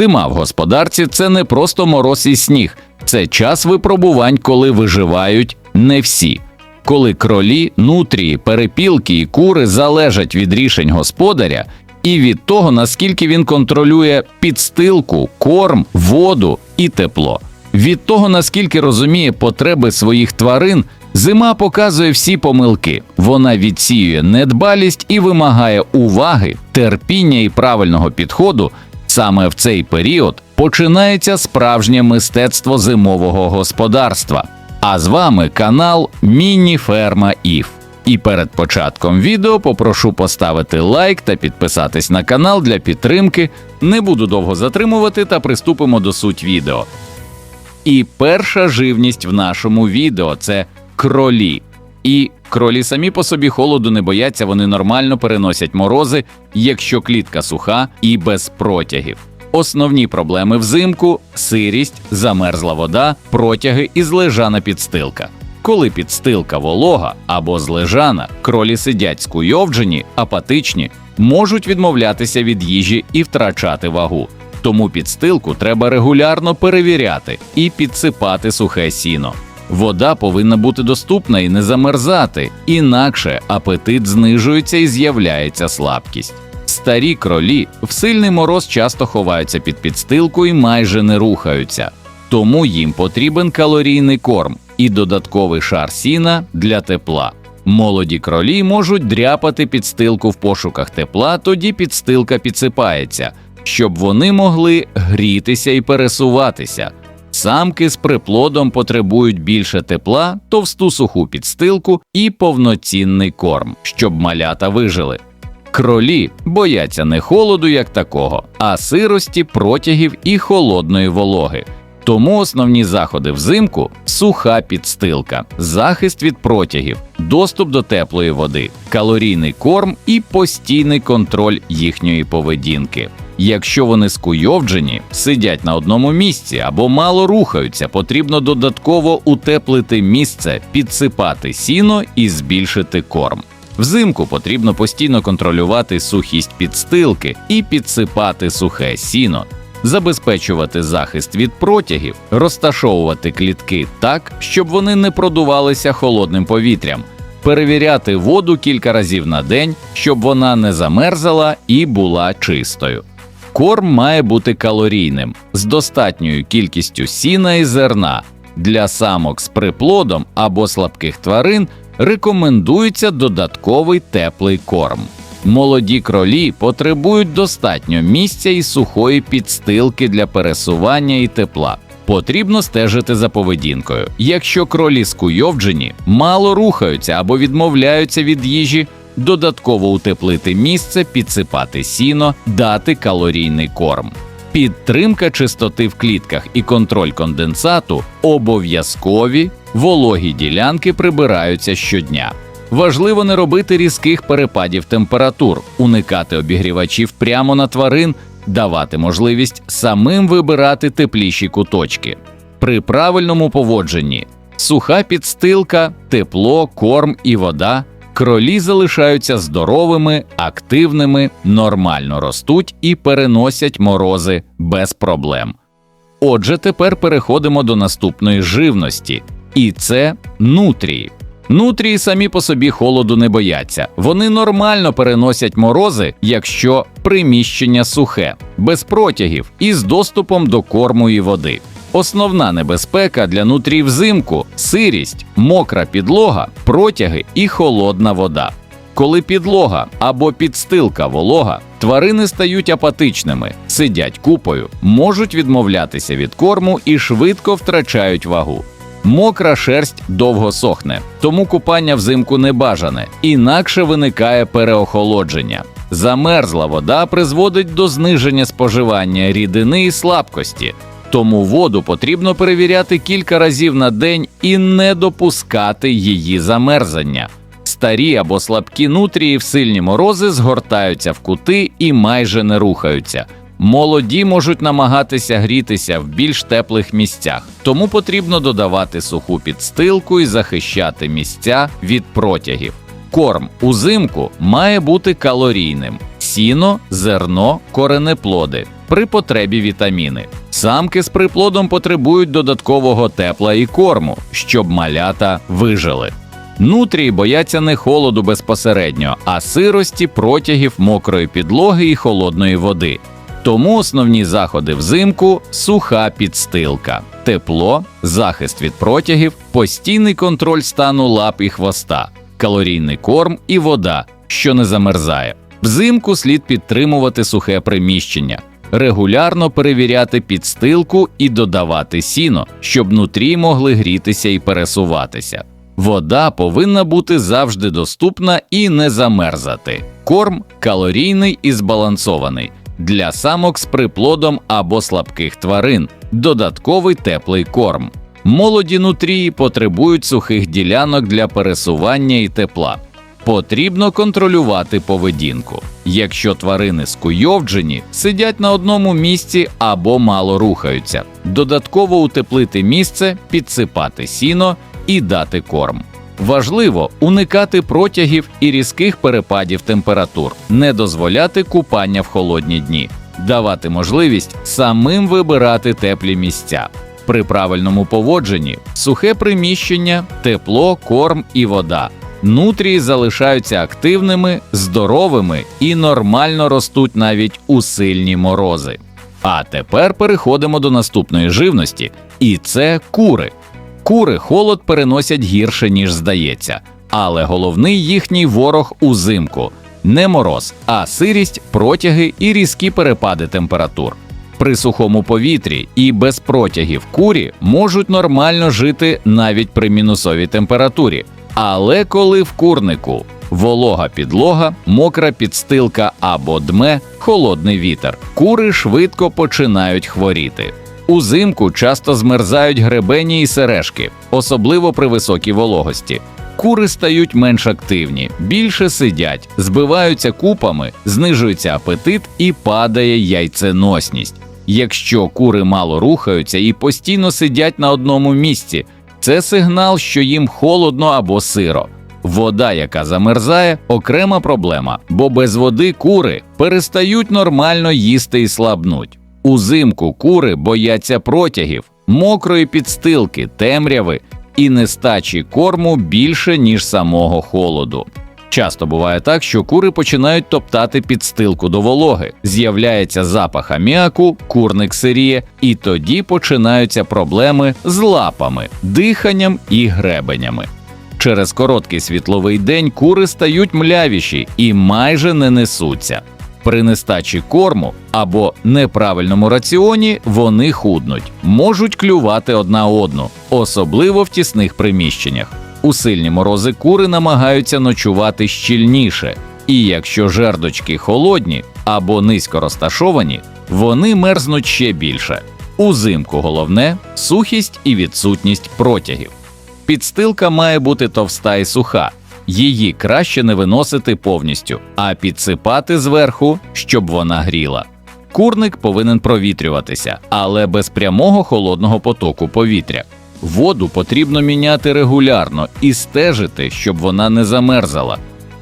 Зима в господарці це не просто мороз і сніг, це час випробувань, коли виживають не всі. Коли кролі, нутрії, перепілки і кури залежать від рішень господаря і від того, наскільки він контролює підстилку, корм, воду і тепло. Від того, наскільки розуміє потреби своїх тварин, зима показує всі помилки. Вона відсіює недбалість і вимагає уваги, терпіння і правильного підходу. Саме в цей період починається справжнє мистецтво зимового господарства. А з вами канал Міні Ферма Іф. І перед початком відео попрошу поставити лайк та підписатись на канал для підтримки. Не буду довго затримувати та приступимо до суть відео. І перша живність в нашому відео це кролі. І кролі самі по собі холоду не бояться, вони нормально переносять морози, якщо клітка суха і без протягів. Основні проблеми взимку сирість, замерзла вода, протяги і злежана підстилка. Коли підстилка волога або злежана, кролі сидять скуйовджені, апатичні, можуть відмовлятися від їжі і втрачати вагу. Тому підстилку треба регулярно перевіряти і підсипати сухе сіно. Вода повинна бути доступна і не замерзати, інакше апетит знижується і з'являється слабкість. Старі кролі в сильний мороз часто ховаються під підстилку і майже не рухаються, тому їм потрібен калорійний корм і додатковий шар сіна для тепла. Молоді кролі можуть дряпати підстилку в пошуках тепла, тоді підстилка підсипається, щоб вони могли грітися і пересуватися. Самки з приплодом потребують більше тепла, товсту суху підстилку і повноцінний корм, щоб малята вижили. Кролі бояться не холоду як такого, а сирості, протягів і холодної вологи. Тому основні заходи взимку суха підстилка, захист від протягів, доступ до теплої води, калорійний корм і постійний контроль їхньої поведінки. Якщо вони скуйовджені, сидять на одному місці або мало рухаються, потрібно додатково утеплити місце, підсипати сіно і збільшити корм. Взимку потрібно постійно контролювати сухість підстилки і підсипати сухе сіно, забезпечувати захист від протягів, розташовувати клітки так, щоб вони не продувалися холодним повітрям, перевіряти воду кілька разів на день, щоб вона не замерзала і була чистою. Корм має бути калорійним з достатньою кількістю сіна і зерна. Для самок з приплодом або слабких тварин рекомендується додатковий теплий корм. Молоді кролі потребують достатньо місця і сухої підстилки для пересування і тепла. Потрібно стежити за поведінкою. Якщо кролі скуйовджені, мало рухаються або відмовляються від їжі, додатково утеплити місце, підсипати сіно, дати калорійний корм. Підтримка чистоти в клітках і контроль конденсату обов'язкові, вологі ділянки прибираються щодня. Важливо не робити різких перепадів температур, уникати обігрівачів прямо на тварин, давати можливість самим вибирати тепліші куточки. При правильному поводженні суха підстилка, тепло, корм і вода кролі залишаються здоровими, активними, нормально ростуть і переносять морози без проблем. Отже, тепер переходимо до наступної живності, і це нутрії. Нутрії самі по собі холоду не бояться. Вони нормально переносять морози, якщо приміщення сухе, без протягів і з доступом до корму і води. Основна небезпека для нутрій взимку сирість, мокра підлога, протяги і холодна вода. Коли підлога або підстилка волога, тварини стають апатичними, сидять купою, можуть відмовлятися від корму і швидко втрачають вагу. Мокра шерсть довго сохне, тому купання взимку не бажане, інакше виникає переохолодження. Замерзла вода призводить до зниження споживання рідини і слабкості, тому воду потрібно перевіряти кілька разів на день і не допускати її замерзання. Старі або слабкі нутрії в сильні морози згортаються в кути і майже не рухаються. Молоді можуть намагатися грітися в більш теплих місцях, тому потрібно додавати суху підстилку і захищати місця від протягів. Корм узимку має бути калорійним: сіно, зерно, коренеплоди. при потребі вітаміни. Самки з приплодом потребують додаткового тепла і корму, щоб малята вижили. Нутрії бояться не холоду безпосередньо, а сирості, протягів мокрої підлоги і холодної води. Тому основні заходи взимку суха підстилка, тепло, захист від протягів, постійний контроль стану лап і хвоста, калорійний корм і вода, що не замерзає. Взимку слід підтримувати сухе приміщення, регулярно перевіряти підстилку і додавати сіно, щоб нутрі могли грітися і пересуватися. Вода повинна бути завжди доступна і не замерзати. Корм калорійний і збалансований для самок з приплодом або слабких тварин, додатковий теплий корм. Молоді нутрії потребують сухих ділянок для пересування і тепла. Потрібно контролювати поведінку. Якщо тварини скуйовджені, сидять на одному місці або мало рухаються, додатково утеплити місце, підсипати сіно і дати корм. Важливо уникати протягів і різких перепадів температур, не дозволяти купання в холодні дні, давати можливість самим вибирати теплі місця. При правильному поводженні сухе приміщення, тепло, корм і вода. Нутрії залишаються активними, здоровими і нормально ростуть навіть у сильні морози. А тепер переходимо до наступної живності, і це кури. Кури холод переносять гірше, ніж здається, але головний їхній ворог узимку не мороз, а сирість, протяги і різкі перепади температур. При сухому повітрі і без протягів курі можуть нормально жити навіть при мінусовій температурі. Але коли в курнику волога підлога, мокра підстилка або дме, холодний вітер, кури швидко починають хворіти. Узимку часто змерзають гребені і сережки, особливо при високій вологості. Кури стають менш активні, більше сидять, збиваються купами, знижується апетит і падає яйценосність. Якщо кури мало рухаються і постійно сидять на одному місці, це сигнал, що їм холодно або сиро. Вода, яка замерзає, окрема проблема, бо без води кури перестають нормально їсти і слабнуть. Узимку кури бояться протягів, мокрої підстилки, темряви і нестачі корму більше, ніж самого холоду. Часто буває так, що кури починають топтати підстилку до вологи, з'являється запах аміаку, курник сиріє, і тоді починаються проблеми з лапами, диханням і гребенями. Через короткий світловий день кури стають млявіші і майже не несуться. При нестачі корму або неправильному раціоні вони худнуть, можуть клювати одна одну, особливо в тісних приміщеннях. У сильні морози кури намагаються ночувати щільніше, і якщо жердочки холодні або низько розташовані, вони мерзнуть ще більше. Узимку головне сухість і відсутність протягів. Підстилка має бути товста і суха, її краще не виносити повністю, а підсипати зверху, щоб вона гріла. Курник повинен провітрюватися, але без прямого холодного потоку повітря. Воду потрібно міняти регулярно і стежити, щоб вона не замерзала.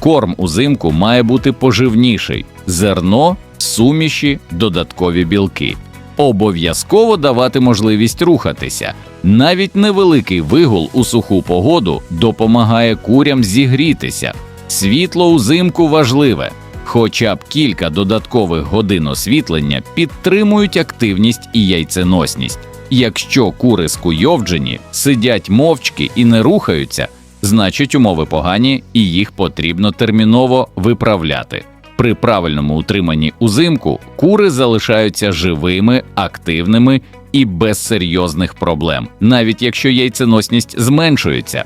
Корм узимку має бути поживніший: зерно, суміші, додаткові білки. Обов'язково давати можливість рухатися. Навіть невеликий вигул у суху погоду допомагає курям зігрітися. Світло узимку важливе, хоча б кілька додаткових годин освітлення підтримують активність і яйценосність. Якщо кури скуйовджені, сидять мовчки і не рухаються, значить умови погані і їх потрібно терміново виправляти. При правильному утриманні узимку кури залишаються живими, активними і без серйозних проблем, навіть якщо яйценосність зменшується.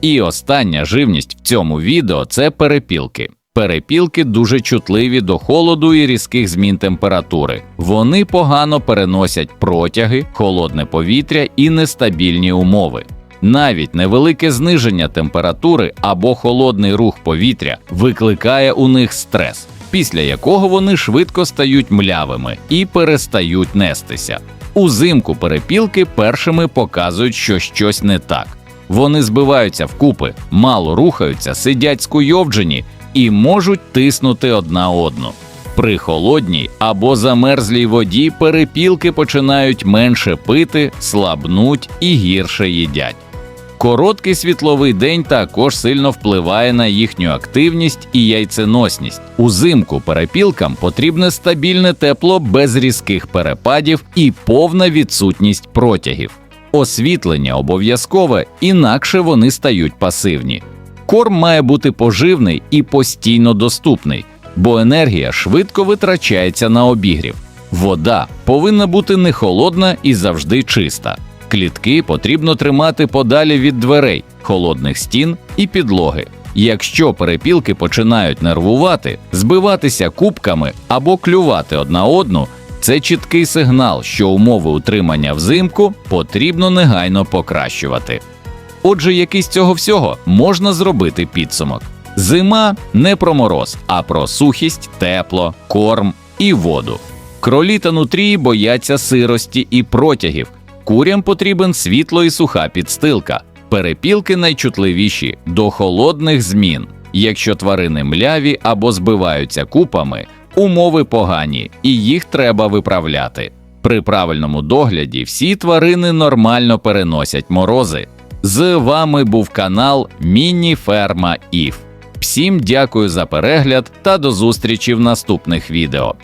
І остання живність в цьому відео це перепілки. Перепілки дуже чутливі до холоду і різких змін температури. Вони погано переносять протяги, холодне повітря і нестабільні умови. Навіть невелике зниження температури або холодний рух повітря викликає у них стрес, після якого вони швидко стають млявими і перестають нестися. Узимку перепілки першими показують, що щось не так. Вони збиваються вкупи, мало рухаються, сидять скуйовджені і можуть тиснути одна одну. При холодній або замерзлій воді перепілки починають менше пити, слабнуть і гірше їдять. Короткий світловий день також сильно впливає на їхню активність і яйценосність. Узимку перепілкам потрібне стабільне тепло без різких перепадів і повна відсутність протягів. Освітлення обов'язкове, інакше вони стають пасивні. Корм має бути поживний і постійно доступний, бо енергія швидко витрачається на обігрів. Вода повинна бути не холодна і завжди чиста. Клітки потрібно тримати подалі від дверей, холодних стін і підлоги. Якщо перепілки починають нервувати, збиватися кубками або клювати одна одну, це чіткий сигнал, що умови утримання взимку потрібно негайно покращувати. Отже, який з цього всього можна зробити підсумок. Зима не про мороз, а про сухість, тепло, корм і воду. Кролі та нутрії бояться сирості і протягів. Курям потрібен світло і суха підстилка. Перепілки найчутливіші до холодних змін. Якщо тварини мляві або збиваються купами, умови погані і їх треба виправляти. При правильному догляді всі тварини нормально переносять морози. З вами був канал Міні Ферма Іф. Всім дякую за перегляд та до зустрічі в наступних відео.